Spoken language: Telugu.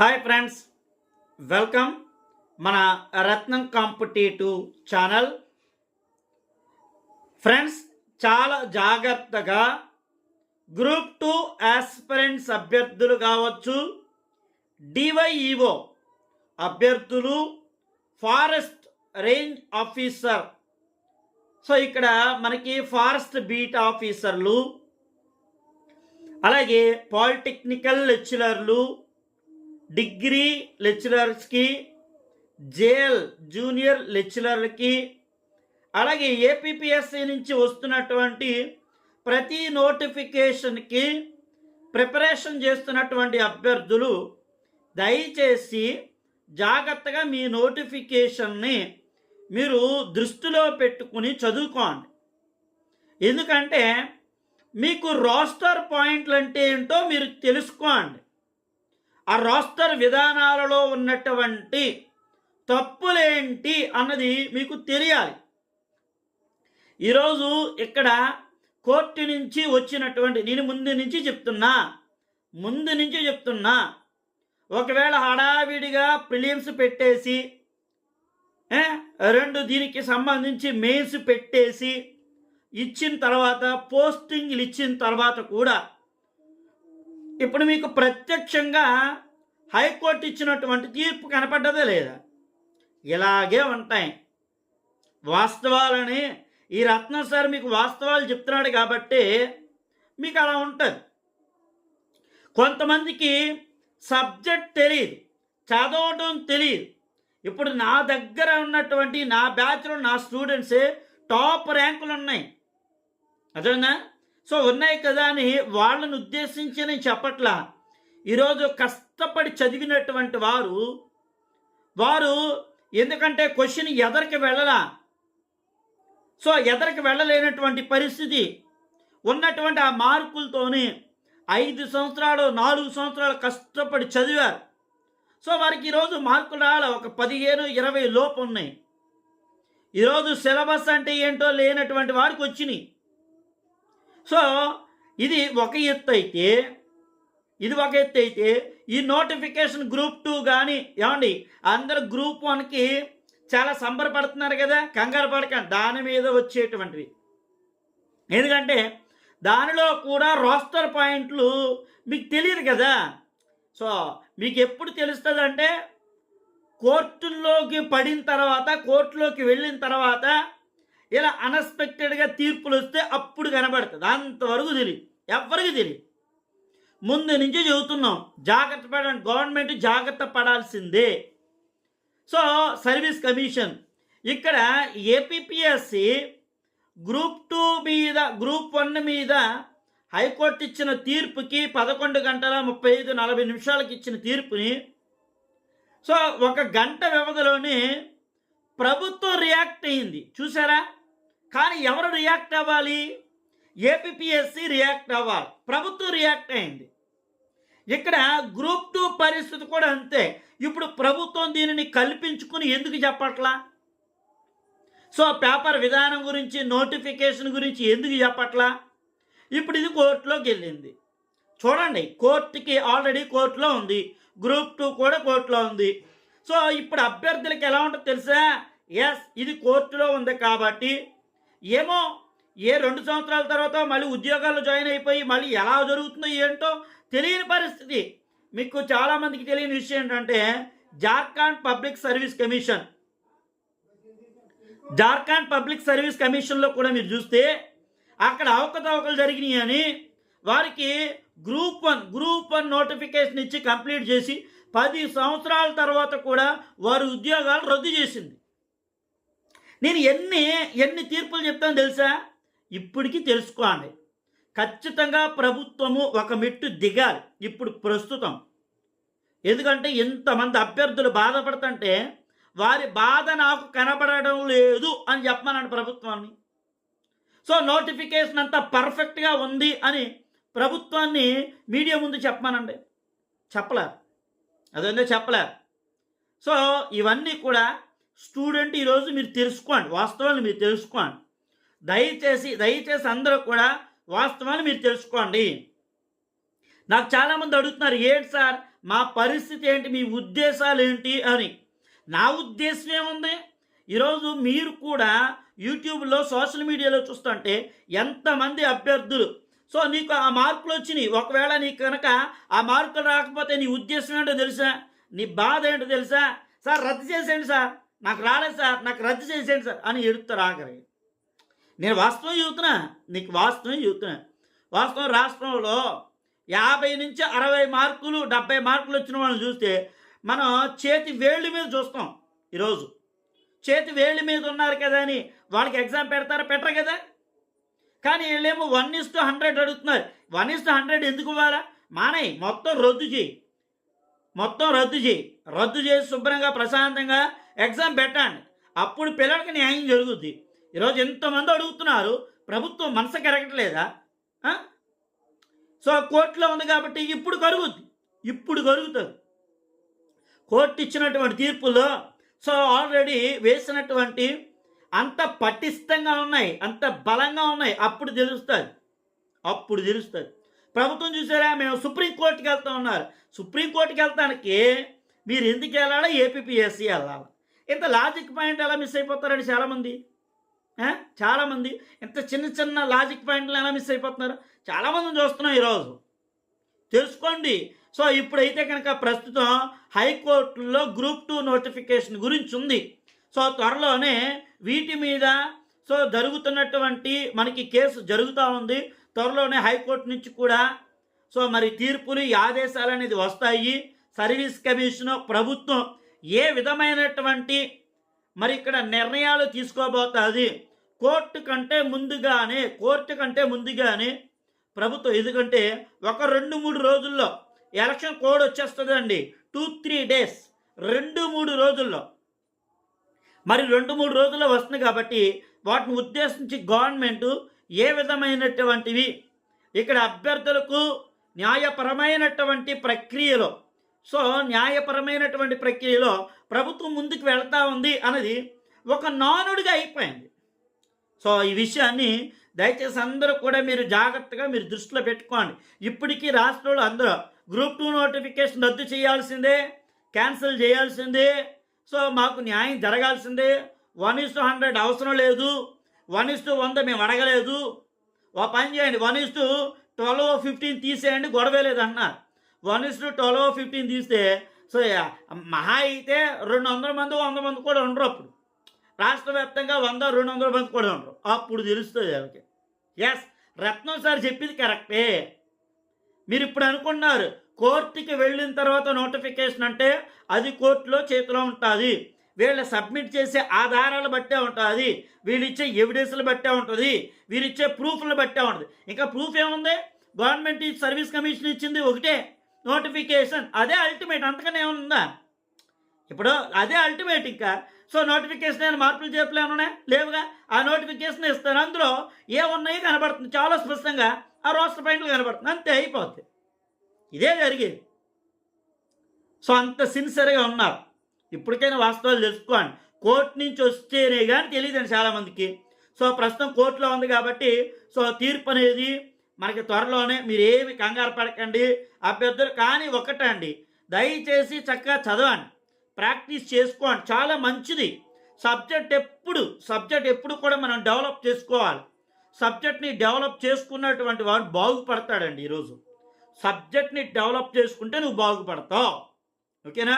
హాయ్ ఫ్రెండ్స్ వెల్కమ్ మన రత్నం కాంపిటేటివ్ ఛానల్. ఫ్రెండ్స్ చాలా జాగ్రత్తగా గ్రూప్ టూ ఆస్పిరెంట్స్ అభ్యర్థులు కావచ్చు డివైఈఓ అభ్యర్థులు ఫారెస్ట్ రేంజ్ ఆఫీసర్. సో ఇక్కడ మనకి ఫారెస్ట్ బీట్ ఆఫీసర్లు అలాగే పాలిటెక్నికల్ లెక్చరర్లు డిగ్రీ లెక్చరర్స్కి జేఎల్ జూనియర్ లెక్చరర్లకి అలాగే ఏపీపీఎస్సీ నుంచి వస్తున్నటువంటి ప్రతి నోటిఫికేషన్కి ప్రిపరేషన్ చేస్తున్నటువంటి అభ్యర్థులు దయచేసి జాగ్రత్తగా మీ నోటిఫికేషన్ని మీరు దృష్టిలో పెట్టుకుని చదువుకోండి. ఎందుకంటే మీకు రోస్టర్ పాయింట్లు అంటే ఏంటో మీరు తెలుసుకోండి. ఆ రాస్టర్ విధానాలలో ఉన్నటువంటి తప్పులేంటి అన్నది మీకు తెలియాలి. ఈరోజు ఇక్కడ కోర్టు నుంచి వచ్చినటువంటి నేను ముందు నుంచి చెప్తున్నా ముందు నుంచి చెప్తున్నా ఒకవేళ హడావిడిగా ప్రిలియమ్స్ పెట్టేసి రెండు దీనికి సంబంధించి మెయిన్స్ పెట్టేసి ఇచ్చిన తర్వాత పోస్టింగ్లు ఇచ్చిన తర్వాత కూడా ఇప్పుడు మీకు ప్రత్యక్షంగా హైకోర్టు ఇచ్చినటువంటి తీర్పు కనపడ్డదే లేదా? ఇలాగే ఉంటాయి. వాస్తవాలని ఈ రత్నం సార్ మీకు వాస్తవాలు చెప్తున్నాడు కాబట్టి మీకు అలా ఉంటుంది. కొంతమందికి సబ్జెక్ట్ తెలియదు చదవటం తెలియదు ఇప్పుడు నా దగ్గర ఉన్నటువంటి నా బ్యాచ్లో నా స్టూడెంట్సే టాప్ ర్యాంకులు ఉన్నాయి అదేనా సో ఉన్నాయి కదా అని వాళ్ళను ఉద్దేశించి నేను చెప్పట్లా. ఈరోజు కష్టపడి చదివినటువంటి వారు వారు ఎందుకంటే క్వశ్చన్ ఎదరికి వెళ్ళలా? సో ఎదరికి వెళ్ళలేనటువంటి పరిస్థితి. ఉన్నటువంటి ఆ మార్కులతోని ఐదు సంవత్సరాలు నాలుగు సంవత్సరాలు కష్టపడి చదివారు. సో వారికి ఈరోజు మార్కులు రాల? ఒక పదిహేను ఇరవై లోపు ఉన్నాయి. ఈరోజు సిలబస్ అంటే ఏంటో లేనటువంటి వారికి వచ్చినాయి. సో ఇది ఒక ఎత్తు అయితే ఇది ఒక ఎత్తు అయితే ఈ నోటిఫికేషన్ గ్రూప్ టూ కానీ ఏమండి అందరు గ్రూప్ వన్కి చాలా సంబరపడుతున్నారు కదా కంగారు పడక దాని మీద వచ్చేటువంటివి. ఎందుకంటే దానిలో కూడా రోస్టర్ పాయింట్లు మీకు తెలియదు కదా. సో మీకు ఎప్పుడు తెలుస్తుంది అంటే కోర్టుల్లోకి పడిన తర్వాత కోర్టులోకి వెళ్ళిన తర్వాత ఇలా అన్ఎక్స్పెక్టెడ్గా తీర్పులు వస్తే అప్పుడు కనబడుతుంది. అంతవరకు తెలియదు. ఎవరికి తెలియదు. ముందు నుంచి చెబుతున్నాం. జాగ్రత్త పడండి. గవర్నమెంట్ జాగ్రత్త పడాల్సిందే. సో సర్వీస్ కమిషన్ ఇక్కడ ఏపీపీఎస్సి గ్రూప్ టూ మీద గ్రూప్ వన్ మీద హైకోర్టు ఇచ్చిన తీర్పుకి పదకొండు గంటల ముప్పై ఐదు నలభై నిమిషాలకి ఇచ్చిన తీర్పుని సో ఒక గంట వ్యవధిలోనే ప్రభుత్వం రియాక్ట్ అయింది. చూసారా? కానీ ఎవరు రియాక్ట్ అవ్వాలి? ఏపీఎస్సి రియాక్ట్ అవ్వాలి. ప్రభుత్వం రియాక్ట్ అయింది. ఇక్కడ గ్రూప్ టూ పరిస్థితి కూడా అంతే. ఇప్పుడు ప్రభుత్వం దీనిని కల్పించుకుని ఎందుకు చెప్పట్లా? సో పేపర్ విధానం గురించి నోటిఫికేషన్ గురించి ఎందుకు చెప్పట్లా? ఇప్పుడు ఇది కోర్టులోకి వెళ్ళింది. చూడండి కోర్టుకి ఆల్రెడీ కోర్టులో ఉంది. గ్రూప్ టూ కూడా కోర్టులో ఉంది. సో ఇప్పుడు అభ్యర్థులకు ఎలా ఉంటుందో తెలుసా? ఎస్ ఇది కోర్టులో ఉంది కాబట్టి ఏమో ఏ రెండు సంవత్సరాల తర్వాత మళ్ళీ ఉద్యోగాల్లో జాయిన్ అయిపోయి మళ్ళీ ఎలా జరుగుతుందో ఏంటో తెలియని పరిస్థితి. మీకు చాలామందికి తెలియని విషయం ఏంటంటే Jharkhand public service commission. Jharkhand public service కమిషన్లో కూడా మీరు చూస్తే అక్కడ అవకతవకలు జరిగినాయి అని వారికి group one group one notification ఇచ్చి కంప్లీట్ చేసి పది సంవత్సరాల తర్వాత కూడా వారి ఉద్యోగాలు రద్దు చేసింది. నేను ఎన్ని ఎన్ని తీర్పులు చెప్తాను తెలుసా? ఇప్పటికీ తెలుసుకోండి. ఖచ్చితంగా ప్రభుత్వము ఒక మెట్టు దిగాలి ఇప్పుడు ప్రస్తుతం. ఎందుకంటే ఇంతమంది అభ్యర్థులు బాధపడుతుంటే వారి బాధ నాకు కనబడడం లేదు అని చెప్పమన్నాడు ప్రభుత్వాన్ని. సో నోటిఫికేషన్ అంతా పర్ఫెక్ట్గా ఉంది అని ప్రభుత్వాన్ని మీడియా ముందు చెప్పమనండి. చెప్పలేరు. అదేందో చెప్పలేరు. సో ఇవన్నీ కూడా స్టూడెంట్ ఈరోజు మీరు తెలుసుకోండి వాస్తవాన్ని మీరు తెలుసుకోండి. దయచేసి దయచేసి అందరూ కూడా వాస్తవాన్ని మీరు తెలుసుకోండి. నాకు చాలామంది అడుగుతున్నారు ఏంటి సార్ మా పరిస్థితి ఏంటి మీ ఉద్దేశాలు ఏంటి? అని. నా ఉద్దేశం ఏముంది? ఈరోజు మీరు కూడా యూట్యూబ్లో సోషల్ మీడియాలో చూస్తుంటే ఎంతమంది అభ్యర్థులు. సో నీకు ఆ మార్కులు వచ్చినాయి. ఒకవేళ నీకు కనుక ఆ మార్కులు రాకపోతే నీ ఉద్దేశం ఏంటో తెలుసా? నీ బాధ ఏంటో తెలుసా? సార్ రద్దు చేసేయండి సార్. నాకు రాలేదు సార్ నాకు రద్దు చేసేయండి సార్ అని ఎడుతారు ఆఖరి. నేను వాస్తవం చెబుతున్నా నీకు వాస్తవం చెబుతున్నా. వాస్తవం రాష్ట్రంలో యాభై నుంచి అరవై మార్కులు డెబ్బై మార్కులు వచ్చిన వాళ్ళని చూస్తే మనం చేతి వేళ్ళు మీద చూస్తాం ఈరోజు. చేతి వేళ్ళు మీద ఉన్నారు కదా అని వాళ్ళకి ఎగ్జామ్ పెడతారా పెట్టరు కదా? కానీ వీళ్ళేమో వన్ ఇస్ టు హండ్రెడ్ అడుగుతున్నారు. వన్ ఇస్ టు హండ్రెడ్ ఎందుకు ఇవ్వాలా? మానే మొత్తం రద్దు చేయి. మొత్తం రద్దు చేయి. రద్దు చేసి శుభ్రంగా ప్రశాంతంగా ఎగ్జామ్ పెట్టండి. అప్పుడు పిల్లలకి న్యాయం జరుగుద్ది. ఈరోజు ఎంతమంది అడుగుతున్నారు? ప్రభుత్వం మనసు కరగట్లేదా? సో కోర్టులో ఉంది కాబట్టి ఇప్పుడు కరుగుద్ది. ఇప్పుడు కరుగుతుంది. కోర్టు ఇచ్చినటువంటి తీర్పులో సో ఆల్రెడీ వేసినటువంటి అంత పటిష్టంగా ఉన్నాయి అంత బలంగా ఉన్నాయి. అప్పుడు తెలుస్తుంది. అప్పుడు తెలుస్తుంది. ప్రభుత్వం చూసారా మేము సుప్రీంకోర్టుకి వెళ్తా ఉన్నారు. సుప్రీంకోర్టుకి వెళ్తానికి మీరు ఎందుకు వెళ్ళాలా? ఏపీపీఎస్సీ వెళ్ళాలి? ఇంత లాజిక్ పాయింట్ ఎలా మిస్ అయిపోతారండి చాలామంది? చాలామంది. ఇంత చిన్న చిన్న లాజిక్ పాయింట్లు ఎలా మిస్ అయిపోతున్నారు? చాలామందిని చూస్తున్నాం ఈరోజు. తెలుసుకోండి. సో ఇప్పుడైతే కనుక ప్రస్తుతం హైకోర్టులో గ్రూప్ టూ నోటిఫికేషన్ గురించి ఉంది. సో త్వరలోనే వీటి మీద సో జరుగుతున్నటువంటి మనకి కేసు జరుగుతూ ఉంది. త్వరలోనే హైకోర్టు నుంచి కూడా సో మరి తీర్పులు ఆదేశాలు అనేది వస్తాయి. సర్వీస్ కమిషన్ ప్రభుత్వం ఏ విధమైనటువంటి మరి ఇక్కడ నిర్ణయాలు తీసుకోబోతుంది? కోర్టు కంటే ముందుగానే కోర్టు కంటే ముందుగానే ప్రభుత్వం ఎందుకంటే ఒక రెండు మూడు రోజుల్లో ఎలక్షన్ కోడ్ వచ్చేస్తుందండి. టూ త్రీ డేస్ రెండు మూడు రోజుల్లో. మరి రెండు మూడు రోజుల్లో వస్తుంది కాబట్టి వాటిని ఉద్దేశించి గవర్నమెంట్ ఏ విధమైనటువంటివి? ఇక్కడ అభ్యర్థులకు న్యాయపరమైనటువంటి ప్రక్రియలో సో న్యాయపరమైనటువంటి ప్రక్రియలో ప్రభుత్వం ముందుకు వెళ్తా ఉంది అన్నది ఒక నానుడిగా అయిపోయింది. సో ఈ విషయాన్ని దయచేసి అందరూ కూడా మీరు జాగ్రత్తగా మీరు దృష్టిలో పెట్టుకోండి. ఇప్పటికీ రాష్ట్రంలో అందరూ గ్రూప్ టూ నోటిఫికేషన్ రద్దు చేయాల్సిందే క్యాన్సిల్ చేయాల్సిందే. సో మాకు న్యాయం జరగాల్సిందే. వన్ ఇస్ టు హండ్రెడ్ అవసరం లేదు. వన్ ఇస్ టు వంద మేము అడగలేదు. ఓ పని చేయండి. One is to twelve fifteen తీసేయండి. గొడవే అన్నారు one is to twelve fifteen తీస్తే సో మహా అయితే రెండు వందల మంది వంద మంది కూడా ఉండరు అప్పుడు. రాష్ట్ర వ్యాప్తంగా వంద రెండు వందల మంది కూడా ఉండరు. అప్పుడు తెలుస్తుంది వాళ్ళకి. ఎస్ రత్నం సార్ చెప్పింది కరెక్టే. మీరు ఇప్పుడు అనుకున్నారు కోర్టుకి వెళ్ళిన తర్వాత నోటిఫికేషన్ అంటే అది కోర్టులో చేతిలో ఉంటుంది. వీళ్ళు సబ్మిట్ చేసే ఆధారాలు బట్టే ఉంటుంది. వీళ్ళు ఇచ్చే ఎవిడెన్స్లు బట్టే ఉంటుంది. వీరిచ్చే ప్రూఫ్లు బట్టే ఉంటుంది. ఇంకా ప్రూఫ్ ఏముంది? గవర్నమెంట్ సర్వీస్ కమిషన్ ఇచ్చింది ఒకటే. నోటిఫికేషన్ అదే అల్టిమేట్. అంతకనే ఏమన్నా ఇప్పుడు అదే అల్టిమేట్ ఇంకా. సో నోటిఫికేషన్ అయిన మార్పులు చేర్పులు ఏమైనా లేవుగా. ఆ నోటిఫికేషన్ ఇస్తారు అందులో ఏమున్నాయి కనబడుతుంది. చాలా స్పష్టంగా ఆ రోస్టర్ పాయింట్లు కనబడుతుంది. అంతే అయిపోద్ది. ఇదే జరిగేది. సో అంత సిన్సియర్గా ఉన్నారు. ఇప్పటికైనా వాస్తవాలు తెలుసుకోండి. కోర్టు నుంచి వస్తేనే కానీ తెలియదండి చాలామందికి. సో ప్రస్తుతం కోర్టులో ఉంది కాబట్టి సో తీర్పు అనేది మనకి త్వరలోనే మీరు ఏమి కంగారు పడకండి. అభ్యర్థులు కానీ ఒకటండి దయచేసి చక్కగా చదవండి. ప్రాక్టీస్ చేసుకోండి. చాలా మంచిది. సబ్జెక్ట్ ఎప్పుడు సబ్జెక్ట్ ఎప్పుడు కూడా మనం డెవలప్ చేసుకోవాలి. సబ్జెక్ట్ని డెవలప్ చేసుకున్నటువంటి వాడు బాగుపడతాడండి ఈరోజు. సబ్జెక్ట్ని డెవలప్ చేసుకుంటే నువ్వు బాగుపడతావు. ఓకేనా?